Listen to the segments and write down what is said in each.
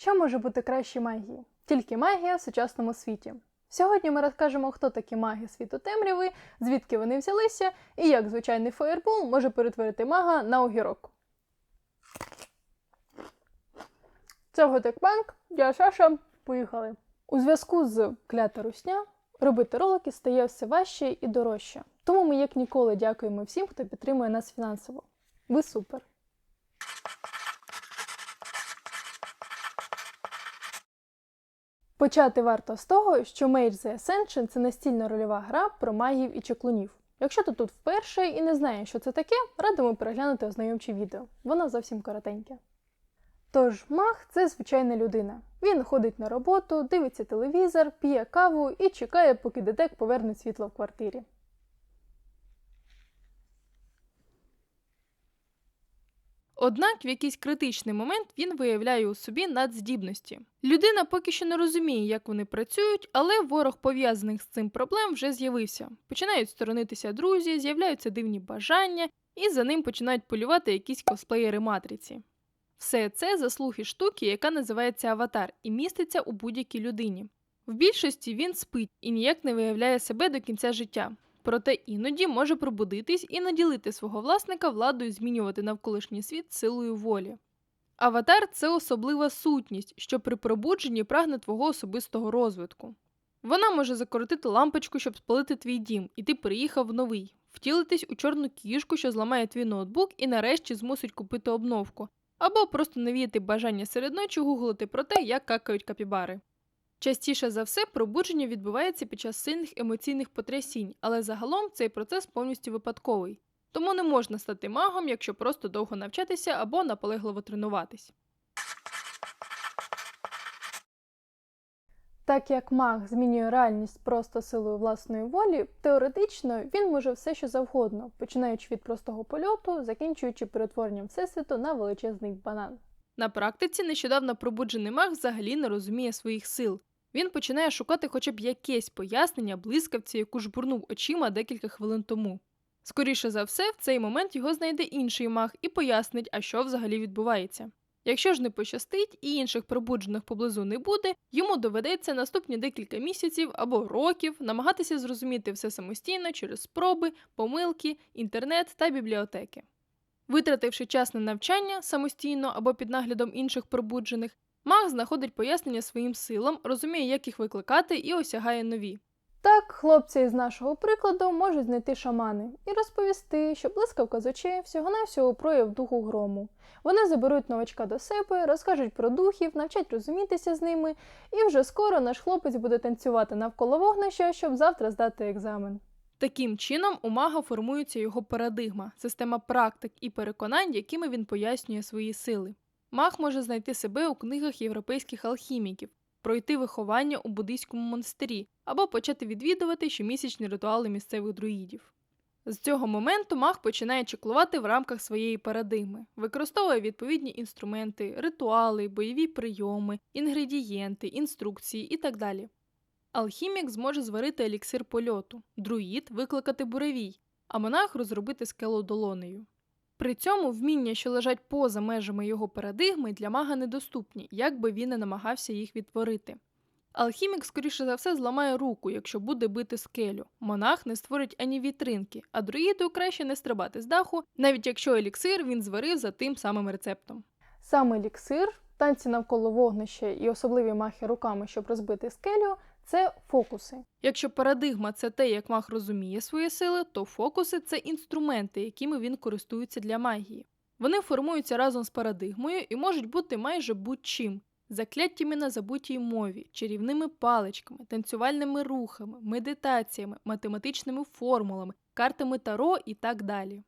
Що може бути краще магії? Тільки магія в сучасному світі. Сьогодні ми розкажемо, хто такі маги світу темряви, звідки вони взялися, і як звичайний фаєрбол може перетворити мага на огірок. Це Готекбанк, я Саша. Поїхали. У зв'язку з клята русня робити ролики стає все важче і дорожче. Тому ми як ніколи дякуємо всім, хто підтримує нас фінансово. Ви супер! Почати варто з того, що Mage the Ascension – це настільна рольова гра про магів і чаклунів. Якщо ти тут вперше і не знаєш, що це таке, радимо переглянути ознайомче відео. Воно зовсім коротеньке. Тож, маг це звичайна людина. Він ходить на роботу, дивиться телевізор, п'є каву і чекає, поки детек поверне світло в квартирі. Однак в якийсь критичний момент він виявляє у собі надздібності. Людина поки що не розуміє, як вони працюють, але ворог пов'язаних з цим проблем вже з'явився. Починають сторонитися друзі, з'являються дивні бажання, і за ним починають полювати якісь косплеєри матриці. Все це заслуги штуки, яка називається аватар, і міститься у будь-якій людині. В більшості він спить і ніяк не виявляє себе до кінця життя. Проте іноді може пробудитись і наділити свого власника владою змінювати навколишній світ силою волі. Аватар це особлива сутність, що при пробудженні прагне твого особистого розвитку. Вона може закоротити лампочку, щоб спалити твій дім, і ти переїхав в новий, втілитись у чорну кішку, що зламає твій ноутбук і нарешті змусить купити обновку, або просто навіяти бажання серед ночі гуглити про те, як какають капібари. Частіше за все, пробудження відбувається під час сильних емоційних потрясінь, але загалом цей процес повністю випадковий. Тому не можна стати магом, якщо просто довго навчатися або наполегливо тренуватись. Так як маг змінює реальність просто силою власної волі, теоретично він може все що завгодно, починаючи від простого польоту, закінчуючи перетворенням всесвіту на величезний банан. На практиці нещодавно пробуджений маг взагалі не розуміє своїх сил. Він починає шукати хоча б якесь пояснення блискавці, яку жбурнув очима декілька хвилин тому. Скоріше за все, в цей момент його знайде інший маг і пояснить, а що взагалі відбувається. Якщо ж не пощастить і інших пробуджених поблизу не буде, йому доведеться наступні декілька місяців або років намагатися зрозуміти все самостійно через спроби, помилки, інтернет та бібліотеки. Витративши час на навчання самостійно або під наглядом інших пробуджених, маг знаходить пояснення своїм силам, розуміє, як їх викликати, і осягає нові. Так, хлопці із нашого прикладу можуть знайти шамани і розповісти, що блискавка з очей всього-навсього прояв духу грому. Вони заберуть новачка до себе, розкажуть про духів, навчать розумітися з ними, і вже скоро наш хлопець буде танцювати навколо вогнища, щоб завтра здати екзамен. Таким чином, у мага формується його парадигма, система практик і переконань, якими він пояснює свої сили. Маг може знайти себе у книгах європейських алхіміків, пройти виховання у буддийському монастирі або почати відвідувати щомісячні ритуали місцевих друїдів. З цього моменту маг починає чеклувати в рамках своєї парадигми, використовує відповідні інструменти, ритуали, бойові прийоми, інгредієнти, інструкції і так далі. Алхімік зможе зварити еліксир польоту, друїд викликати буревій, а монах розробити скелу долонею. При цьому вміння, що лежать поза межами його парадигми, для мага недоступні, як би він не намагався їх відтворити. Алхімік, скоріше за все, зламає руку, якщо буде бити скелю. Монах не створить ані вітринки, а друїду краще не стрибати з даху, навіть якщо еліксир він зварив за тим самим рецептом. Саме еліксир, танці навколо вогнища і особливі махи руками, щоб розбити скелю, це фокуси. Якщо парадигма це те, як маг розуміє свої сили, то фокуси це інструменти, якими він користується для магії. Вони формуються разом з парадигмою і можуть бути майже будь-чим закляттями на забутій мові, чарівними паличками, танцювальними рухами, медитаціями, математичними формулами, картами таро і так далі.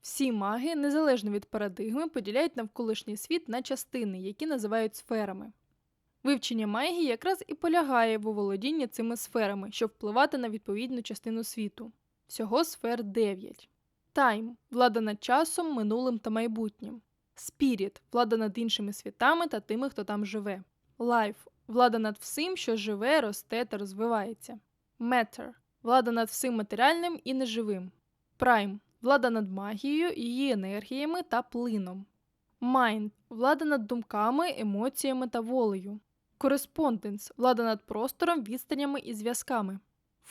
Всі маги, незалежно від парадигми, поділяють навколишній світ на частини, які називають сферами. Вивчення магії якраз і полягає в оволодінні цими сферами, щоб впливати на відповідну частину світу. Всього сфер 9. Тайм влада над часом, минулим та майбутнім. Спіріт влада над іншими світами та тими, хто там живе. Лайф влада над всім, що живе, росте та розвивається. Matter влада над всім матеріальним і неживим. Прайм влада над магією, її енергіями та плином. Mind – влада над думками, емоціями та волею. Correspondence – влада над простором, відстанями і зв'язками.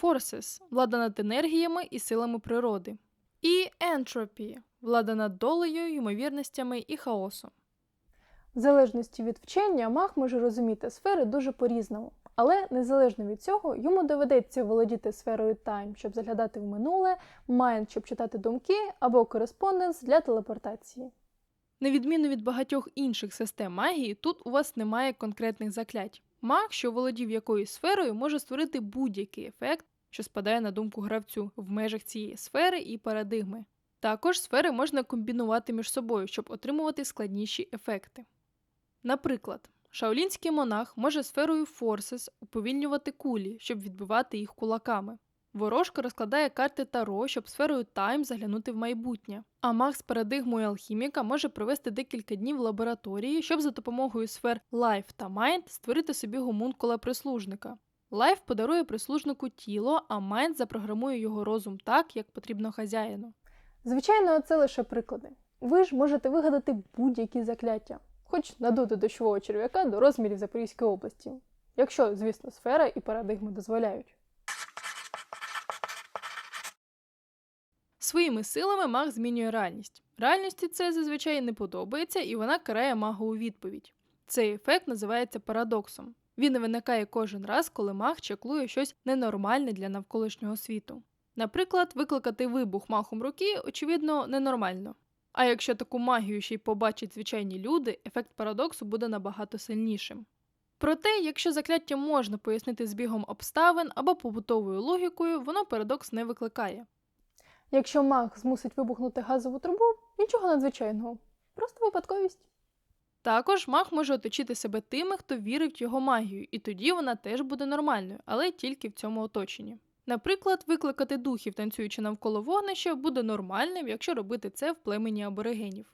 Forces – влада над енергіями і силами природи. І Entropy – влада над долею, ймовірностями і хаосом. В залежності від вчення маг може розуміти сфери дуже по-різному, але незалежно від цього, йому доведеться володіти сферою Time, щоб заглядати в минуле, Mind, щоб читати думки, або Correspondence для телепортації. На відміну від багатьох інших систем магії, тут у вас немає конкретних заклять. Маг, що володів якоюсь сферою, може створити будь-який ефект, що спадає на думку гравцю в межах цієї сфери і парадигми. Також сфери можна комбінувати між собою, щоб отримувати складніші ефекти. Наприклад, шаолінський монах може сферою Forces уповільнювати кулі, щоб відбивати їх кулаками. Ворожка розкладає карти Таро, щоб сферою Time заглянути в майбутнє. А маг з парадигмою алхіміка може провести декілька днів в лабораторії, щоб за допомогою сфер Life та Mind створити собі гомункула прислужника. Life подарує прислужнику тіло, а Mind запрограмує його розум так, як потрібно хазяїну. Звичайно, це лише приклади. Ви ж можете вигадати будь-які закляття, хоч надути дощового черв'яка до розмірів Запорізької області, якщо, звісно, сфера і парадигми дозволяють. Своїми силами маг змінює реальність. Реальності це зазвичай не подобається, і вона карає мага у відповідь. Цей ефект називається парадоксом. Він виникає кожен раз, коли маг чаклує щось ненормальне для навколишнього світу. Наприклад, викликати вибух махом руки, очевидно, ненормально. А якщо таку магію ще й побачать звичайні люди, ефект парадоксу буде набагато сильнішим. Проте, якщо закляття можна пояснити збігом обставин або побутовою логікою, воно парадокс не викликає. Якщо маг змусить вибухнути газову трубу, нічого надзвичайного, просто випадковість. Також маг може оточити себе тими, хто вірить в його магію, і тоді вона теж буде нормальною, але тільки в цьому оточенні. Наприклад, викликати духів, танцюючи навколо вогнища, буде нормальним, якщо робити це в племені аборигенів.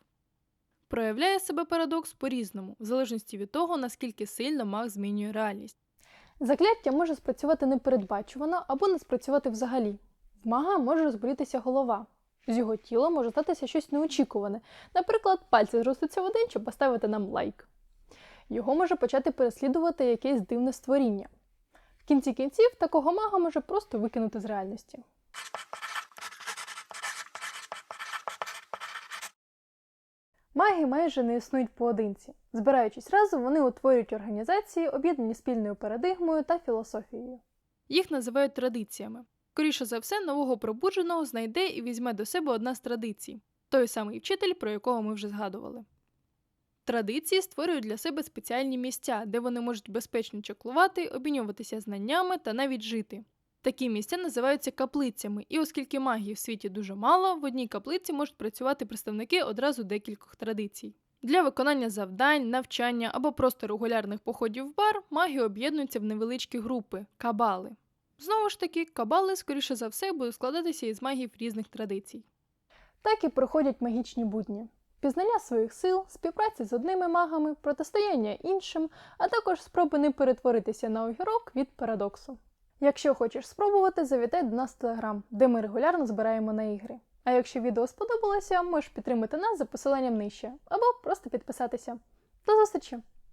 Проявляє себе парадокс по-різному, в залежності від того, наскільки сильно маг змінює реальність. Закляття може спрацювати непередбачувано або не спрацювати взагалі. В мага може розболітися голова. З його тіла може статися щось неочікуване. Наприклад, пальці зростуться в один, щоб поставити нам лайк. Його може почати переслідувати якесь дивне створіння. В кінці кінців такого мага може просто викинути з реальності. Маги майже не існують поодинці. Збираючись разом, вони утворюють організації, об'єднані спільною парадигмою та філософією. Їх називають традиціями. Скоріше за все, нового пробудженого знайде і візьме до себе одна з традицій той самий вчитель, про якого ми вже згадували. Традиції створюють для себе спеціальні місця, де вони можуть безпечно чаклувати, обмінюватися знаннями та навіть жити. Такі місця називаються каплицями, і оскільки магії в світі дуже мало, в одній каплиці можуть працювати представники одразу декількох традицій. Для виконання завдань, навчання або просто регулярних походів в бар маги об'єднуються в невеличкі групи кабали. Знову ж таки, кабали, скоріше за все, будуть складатися із магів різних традицій. Так і проходять магічні будні. Пізнання своїх сил, співпраці з одними магами, протистояння іншим, а також спроби не перетворитися на огірок від парадоксу. Якщо хочеш спробувати, завітай до нас в телеграм, де ми регулярно збираємо на ігри. А якщо відео сподобалося, можеш підтримати нас за посиланням нижче або просто підписатися. До зустрічі!